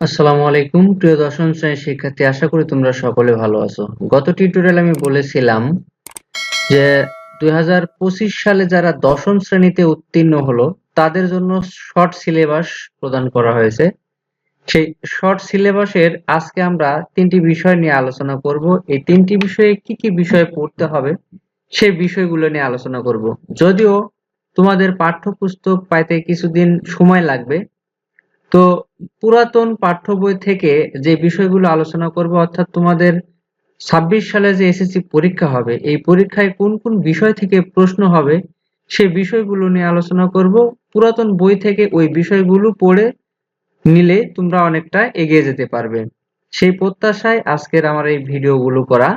আসসালামু আলাইকুম। প্রিয় দশম শ্রেণির শিক্ষার্থী, আশা করি তোমরা সকলে ভালো আছো। গত টিউটোরিয়ালে আমি বলেছিলাম যে দুই হাজার পঁচিশ সালে যারা দশম শ্রেণীতে উত্তীর্ণ হলো, তাদের জন্য শর্ট সিলেবাস প্রদান করা হয়েছে। সেই শর্ট সিলেবাসের আজকে আমরা তিনটি বিষয় নিয়ে আলোচনা করব। এই তিনটি বিষয়ে কি কি বিষয় পড়তে হবে, সেই বিষয়গুলো নিয়ে আলোচনা করব। যদিও তোমাদের পাঠ্যপুস্তক পাইতে কিছুদিন সময় লাগবে তো পুরাতন পাঠ্য বই থেকে যে বিষয়গুলো আলোচনা করব, অর্থাৎ তোমাদের ছাব্বিশ সালে যে এসএসসি পরীক্ষা হবে, এই পরীক্ষায় কোন কোন বিষয় থেকে প্রশ্ন হবে, সে বিষয়গুলো নিয়ে আলোচনা করব। পুরাতন বই থেকে ওই বিষয়গুলো পড়ে নিলে তোমরা অনেকটা এগিয়ে যেতে পারবে। সেই প্রত্যাশায় আজকের আমার এই ভিডিওগুলো করা।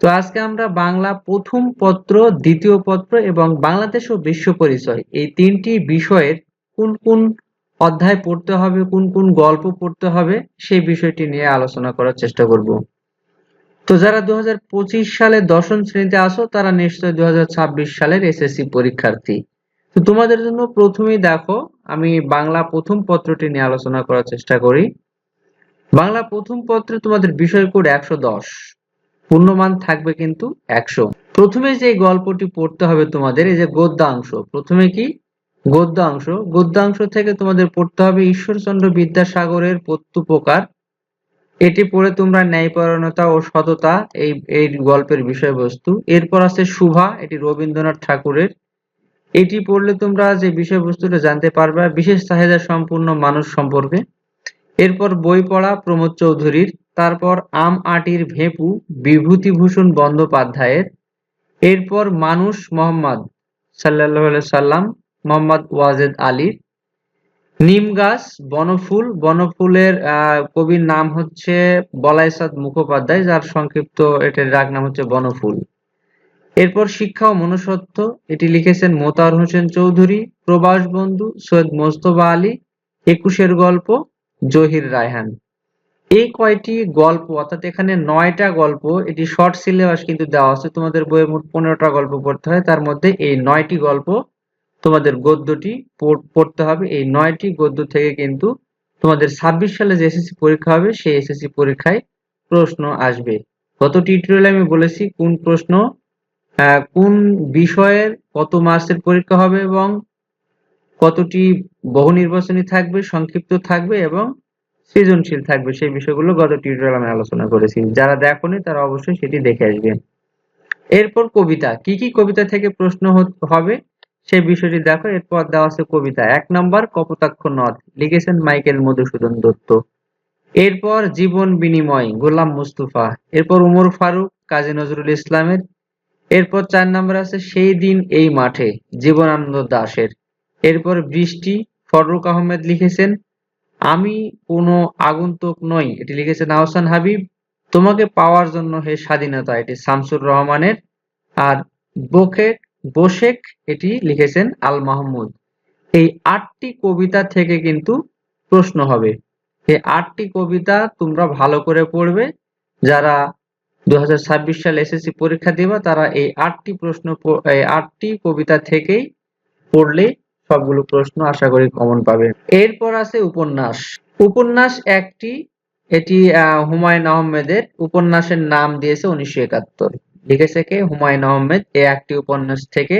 তো আজকে আমরা বাংলা প্রথম পত্র, দ্বিতীয় পত্র এবং বাংলাদেশ ও বিশ্ব পরিচয় এই তিনটি বিষয়ের কোন কোন অধ্যায় পড়তে হবে, কোন কোন গল্প পড়তে হবে, সেই বিষয়টি নিয়ে আলোচনা করার চেষ্টা করব। তো যারা দু হাজার পঁচিশ সালে দশম শ্রেণীতে আসো তারা নিশ্চয়ই দু সালের এসএসসি পরীক্ষার্থী। তো তোমাদের জন্য প্রথমেই দেখো, আমি বাংলা প্রথম পত্রটি নিয়ে আলোচনা করার চেষ্টা করি। বাংলা প্রথম পত্রে তোমাদের বিষয় কোড একশো দশ। পূর্ণমান থাকবে কিন্তু একশো। প্রথমে যে গল্পটি পড়তে হবে তোমাদের, এই যে গদ্যাংশ, প্রথমে কি? গদ্যাংশ। গদ্যাংশ থেকে তোমাদের পড়তে হবে ঈশ্বরচন্দ্র বিদ্যাসাগরের প্রত্যুপকার। এটি পড়ে তোমরা ন্যায়পরায়ণতা ও সততা এই এই গল্পের বিষয়বস্তু। এরপর আছে শুভা এটি রবীন্দ্রনাথ ঠাকুরের। এটি পড়লে তোমরা যে বিষয়বস্তুটা জানতে পারবে, বিশেষ চাহিদা সম্পূর্ণ মানুষ সম্পর্কে। এরপর বই পড়া প্রমোদ চৌধুরীর। তারপর আম আটির ভেপু, বিভূতিভূষণ বন্দ্যোপাধ্যায়ের। এরপর মানুষ মোহাম্মদ সাল্লাহ সাল্লাম মোহাম্মদ ওয়াজেদ আলীর নিম গাছ, বনফুল, বনফুলের কবির নাম হচ্ছে বলাইসাদ মুখোপাধ্যায়, যার সংক্ষিপ্ত এটার ডাক নাম হচ্ছে বনফুল। এরপর শিক্ষা ও মনুষ্যত্ব, এটি লিখেছেন মোতার হোসেন চৌধুরী প্রবাস বন্ধু, সৈয়দ মোস্তফা আলী, একুশের গল্প, জহির রায়হান। এই কয়টি গল্প, অর্থাৎ এখানে নয়টা গল্প, এটি শর্ট সিলেবাস কিন্তু দেওয়া আছে, তোমাদের বইয়ে মোট পনেরোটা গল্প পড়তে হয়, তার মধ্যে এই নয়টি গল্প তোমাদের গদ্যটি পড়তে হবে। এই নয়টি গদ্য থেকে কিন্তু তোমাদের ছাব্বিশ সালে যে এসএসসি পরীক্ষা হবে, সেই এসএসসি পরীক্ষায় প্রশ্ন আসবে। গত টিউটোরিয়ালে আমি বলেছি কোন প্রশ্ন কোন বিষয়ের কত মার্কসের পরীক্ষা হবে এবং কতটি বহু নির্বাচনী থাকবে, সংক্ষিপ্ত থাকবে এবং সৃজনশীল থাকবে। সেই বিষয়গুলো গত টিউটোরিয়াল আমি আলোচনা করেছি। যারা দেখনি, তারা অবশ্যই সেটি দেখে আসবে। এরপর কবিতা। কি কি কবিতা থেকে প্রশ্ন হবে? সেই বিষয়টি দেখো, এরপর দেওয়া আছে কবিতা। এক নম্বর, কপোতাক্ষ নদ। লিখেছেন মাইকেল মধুসূদন দত্ত। এরপর, জীবন বিনিময়, গোলাম মুস্তফা। এরপর, উমর ফারুক, কাজী নজরুল ইসলামের। এরপর, চার নম্বর আছে, সেই দিন, এই মাঠে, জীবনানন্দ দাসের। এরপর, বৃষ্টি, ফররুক আহমেদ লিখেছেন, আমি কোনো আগন্তুক নই। এটি লিখেছেন আহসান হাবিব। তোমাকে পাওয়ার জন্য হে স্বাধীনতা। এটি শামসুর রহমানের। আর বোকেক বোশেক এটি লিখেছেন আল মাহমুদ এই আটটি কবিতা থেকে কিন্তু প্রশ্ন হবে। এই আটটি কবিতা তোমরা ভালো করে পড়বে। যারা দু সালে এসএসসি পরীক্ষা দিবা, তারা এই আটটি প্রশ্ন এই আটটি কবিতা থেকেই পড়লে সবগুলো প্রশ্ন আশা করি কমন পাবে। এরপর আছে উপন্যাস। উপন্যাস একটি, এটি হুমায়ুন আহমেদের। উপন্যাসের নাম দিয়েছে উনিশশো একাত্তর। লিখেছে কে? হুমায়ুন আহমেদ। এই একটি উপন্যাস থেকে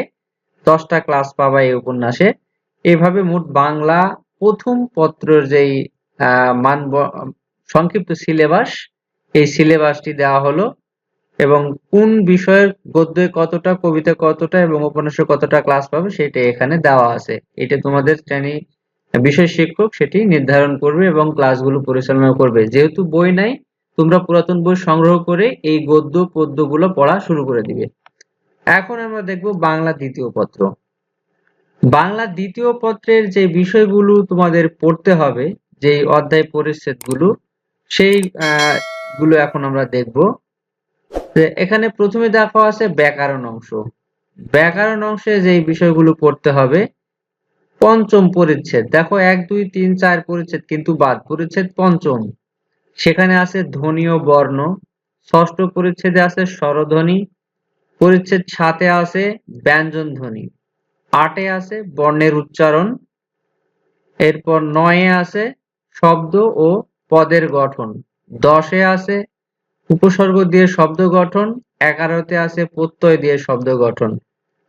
দশটা ক্লাস পাবা এই উপন্যাসে। এভাবে মোট বাংলা প্রথম পত্রের যেই মান সংক্ষিপ্ত সিলেবাস, এই সিলেবাসটি দেওয়া হলো এবং কোন বিষয়ের গদ্যে কতটা কবিতা কতটা এবং উপন্যাসে কতটা ক্লাস পাবে সেটা এখানে দেওয়া আছে। এটা তোমাদের শ্রেণি বিষয় শিক্ষক সেটি নির্ধারণ করবে এবং ক্লাসগুলো পরিচালনা করবে। যেহেতু বই নাই তোমরা পুরাতন বই সংগ্রহ করে এই গদ্য পদ্যগুলো পড়া শুরু করে দিবে। এখন আমরা দেখব বাংলা দ্বিতীয় পত্র। বাংলা দ্বিতীয় পত্রের যে বিষয়গুলো তোমাদের পড়তে হবে যে অধ্যায় পরিচ্ছেদগুলো, সেই গুলো এখন আমরা দেখব। এখানে প্রথমে দেখা আছে ব্যাকরণ অংশ। ব্যাকরণ অংশে যে বিষয়গুলো পড়তে হবে, পঞ্চম পরিচ্ছেদ। দেখো এক, দুই, তিন, চার পরিচ্ছেদ কিন্তু বাদ। পরিচ্ছেদ পঞ্চম। সেখানে আছে ধ্বনি ও বর্ণ, ষষ্ঠ পরিচ্ছেদে আছে স্বরধ্বনি, পরিচ্ছেদ সাতে আছে ব্যঞ্জন ধ্বনি আটে আছে বর্ণের উচ্চারণ, এরপর নয়ে আছে শব্দ ও পদের গঠন, দশে আছে উপসর্গ দিয়ে শব্দ গঠন, এগারোতে আছে প্রত্যয় দিয়ে শব্দ গঠন,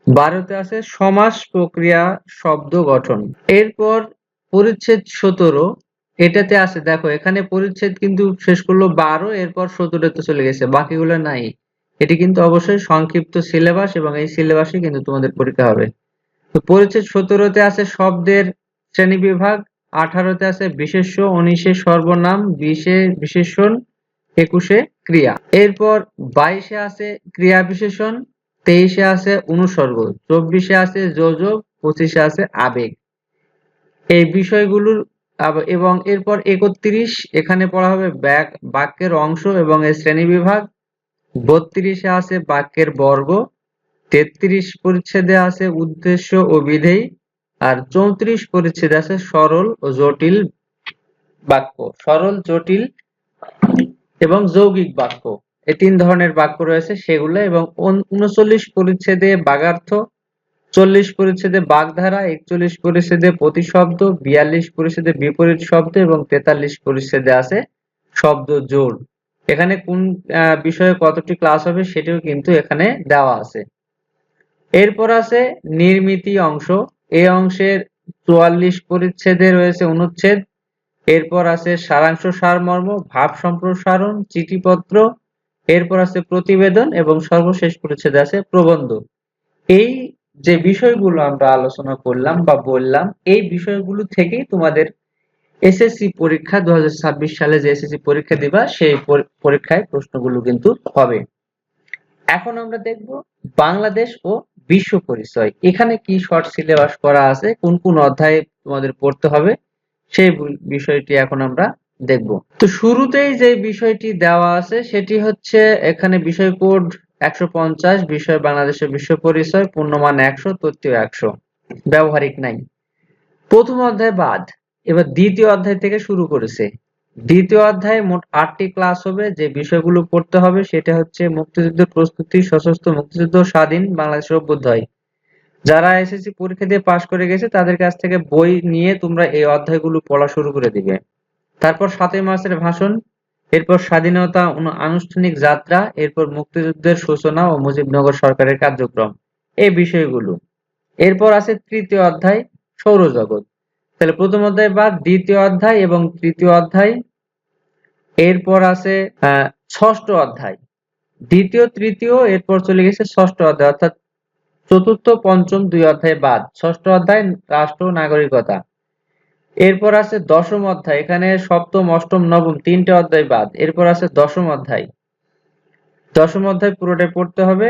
বারোতে আছে সমাস প্রক্রিয়া শব্দ গঠন। এরপর পরিচ্ছেদ সতেরো এটাতে আছে, দেখো, এখানে পরিচ্ছেদ কিন্তু শেষ করল বারো, এরপর সতেরোতে চলে গেছে, বাকিগুলো নাই। এটি কিন্তু অবশ্যই সংক্ষিপ্ত সিলেবাস এবং এই সিলেবাসে কিন্তু তোমাদের পরীক্ষা হবে। তো পরিচ্ছেদ সতেরোতে আছে শব্দের শ্রেণি বিভাগ আঠারোতে আছে বিশেষ্য, উনিশে সর্বনাম, বিশে বিশেষণ, একুশে ক্রিয়া। এরপর বাইশে আছে ক্রিয়া বিশেষণ, তেইশে আছে অনুসর্গ, চব্বিশে আছে যোজক, পঁচিশে আছে আবেগ। এই বিষয়গুলোর এবং এরপর একত্রিশ, এখানে পড়া হবে বাক্যের অংশ এবং এর শ্রেণি বিভাগ বত্রিশে আছে বাক্যের বর্গ, তেত্রিশ পরিচ্ছেদে আছে উদ্দেশ্য ও বিধেয় আর চৌত্রিশ পরিচ্ছেদে আছে সরল ও জটিল বাক্য। সরল, জটিল এবং যৌগিক বাক্য। এই তিন ধরনের বাক্য রয়েছে সেগুলো এবং উনচল্লিশ পরিচ্ছেদে বাগার্থ চল্লিশ পরিচ্ছেদে বাগধারা, একচল্লিশ পরিচ্ছেদে প্রতিশব্দ, বিয়াল্লিশ পরিচ্ছেদে বিপরীত শব্দ এবং তেতাল্লিশ পরিচ্ছেদে আছে শব্দ জোড়। এখানে কোন বিষয়ে কতটি ক্লাস হবে সেটিও কিন্তু এখানে দেওয়া আছে। এরপর আছে নির্মিতি অংশ। এই অংশের চুয়াল্লিশ পরিচ্ছেদে রয়েছে অনুচ্ছেদ। এরপর আছে সারাংশ সারমর্ম, ভাব সম্প্রসারণ, চিঠিপত্র। এরপর আছে প্রতিবেদন এবং সর্বশেষ পরিচ্ছেদে আছে প্রবন্ধ। এই যে বিষয়গুলো আমরা আলোচনা করলাম বা বললাম, এই বিষয়গুলো থেকেই তোমাদের এসএসসি পরীক্ষা দু হাজার ছাব্বিশ সালে যে এসএসসি পরীক্ষা দিবা, সেই পরীক্ষায় প্রশ্নগুলো কিন্তু হবে। এখন আমরা দেখব বাংলাদেশ ও বিশ্ব পরিচয়। এখানে কি শর্ট সিলেবাস করা আছে, কোন কোন অধ্যায়ে তোমাদের পড়তে হবে, সেই বিষয়টি এখন আমরা দেখব। তো শুরুতেই যে বিষয়টি দেওয়া আছে, সেটি হচ্ছে এখানে বিষয় কোড একশো পঞ্চাশ, বিষয় বাংলাদেশের বিশ্ব পরিচয়, পূর্ণমান একশো তথ্য একশো। ব্যবহারিক নাই। প্রথম অধ্যায় বাদ। এবার দ্বিতীয় অধ্যায় থেকে শুরু করেছে। দ্বিতীয় অধ্যায়ে মোট আটটি ক্লাস হবে। যে বিষয়গুলো পড়তে হবে, সেটা হচ্ছে মুক্তিযুদ্ধের প্রস্তুতি, সশস্ত্র মুক্তিযুদ্ধ, স্বাধীন বাংলাদেশের অভ্যুদয়। যারা এসএসসি পরীক্ষা দিয়ে পাশ করে গেছে, তাদের কাছ থেকে বই নিয়ে তোমরা এই অধ্যায়গুলো পড়া শুরু করে দিবে। তারপর সাতই মার্চের ভাষণ এরপর স্বাধীনতা আনুষ্ঠানিক যাত্রা, এরপর মুক্তিযুদ্ধের সূচনা ও মুজিবনগর সরকারের কার্যক্রম এই বিষয়গুলো। এরপর আছে তৃতীয় অধ্যায়, সৌরজগৎ। তাহলে প্রথম অধ্যায় বাদ, দ্বিতীয় অধ্যায় এবং তৃতীয় অধ্যায়। এরপর আছে ষষ্ঠ অধ্যায়। দ্বিতীয়, তৃতীয়, এরপর চলে গেছে ষষ্ঠ অধ্যায়, অর্থাৎ চতুর্থ, পঞ্চম দুই অধ্যায় বাদ। ষষ্ঠ অধ্যায়, রাষ্ট্র নাগরিকতা। এরপর আছে দশম অধ্যায়। এখানে সপ্তম, অষ্টম, নবম তিনটে অধ্যায় বাদ। এরপর আছে দশম অধ্যায়। দশম অধ্যায় পুরোটাই পড়তে হবে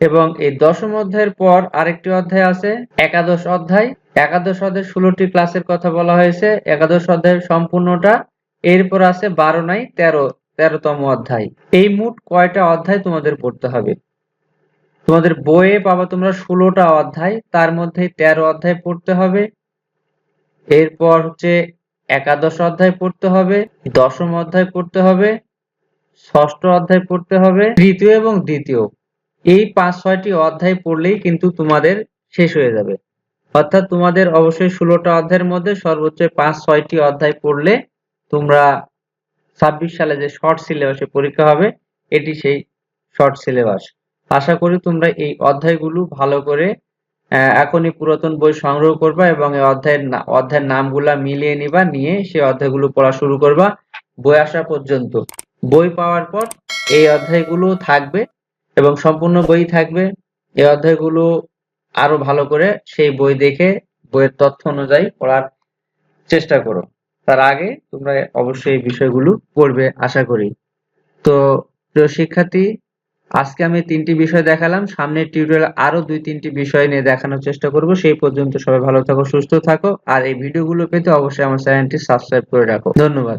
এবং এই দশম অধ্যায়ের পর আরেকটি অধ্যায় আছে, একাদশ অধ্যায়। একাদশ অধ্যায় ষোলোটি ক্লাসের কথা বলা হয়েছে। একাদশ অধ্যায়ের সম্পূর্ণটা এরপর আছে বারো নাই, তেরো, তেরোতম অধ্যায়। এই মোট কয়টা অধ্যায় তোমাদের পড়তে হবে? তোমাদের বইয়ে পাবা তোমরা ষোলোটা অধ্যায়। তার মধ্যে তেরো অধ্যায় পড়তে হবে। এরপর হচ্ছে একাদশ অধ্যায় পড়তে হবে, দশম অধ্যায় পড়তে হবে, ষষ্ঠ অধ্যায় পড়তে হবে, তৃতীয় এবং দ্বিতীয়। এই পাঁচ, ছয়টি অধ্যায় পড়লেই কিন্তু তোমাদের শেষ হয়ে যাবে। অর্থাৎ তোমাদের অবশ্যই ষোলোটা অধ্যায়ের মধ্যে সর্বোচ্চ পাঁচ, ছয়টি অধ্যায় পড়লে তোমরা ছাব্বিশ সালে যে শর্ট সিলেবাসে পরীক্ষা হবে, এটি সেই শর্ট সিলেবাস। আশা করি তোমরা এই অধ্যায়গুলো ভালো করে এখনই পুরাতন বই সংগ্রহ করবা এবং এই অধ্যায়ের অধ্যায়ের নামগুলা মিলিয়ে নিবা, নিয়ে সেই অধ্যায়গুলো পড়া শুরু করবা, বই আসা পর্যন্ত। বই পাওয়ার পর এই অধ্যায়গুলো থাকবে এবং সম্পূর্ণ বই থাকবে। এই অধ্যায়গুলো আরও ভালো করে সেই বই দেখে, বইয়ের তথ্য অনুযায়ী পড়ার চেষ্টা করো। তার আগে তোমরা অবশ্যই এই বিষয়গুলো পড়বে, আশা করি। তো, প্রিয় শিক্ষার্থী আজকে আমি তিনটি বিষয় দেখালাম। সামনের টিউটোরিয়াল আরও দুই, তিনটি বিষয় নিয়ে দেখানোর চেষ্টা করব। সেই পর্যন্ত সবাই ভালো থাকো, সুস্থ থাকো। আর এই ভিডিওগুলো পেতে অবশ্যই আমার চ্যানেলটি সাবস্ক্রাইব করে রাখো। ধন্যবাদ।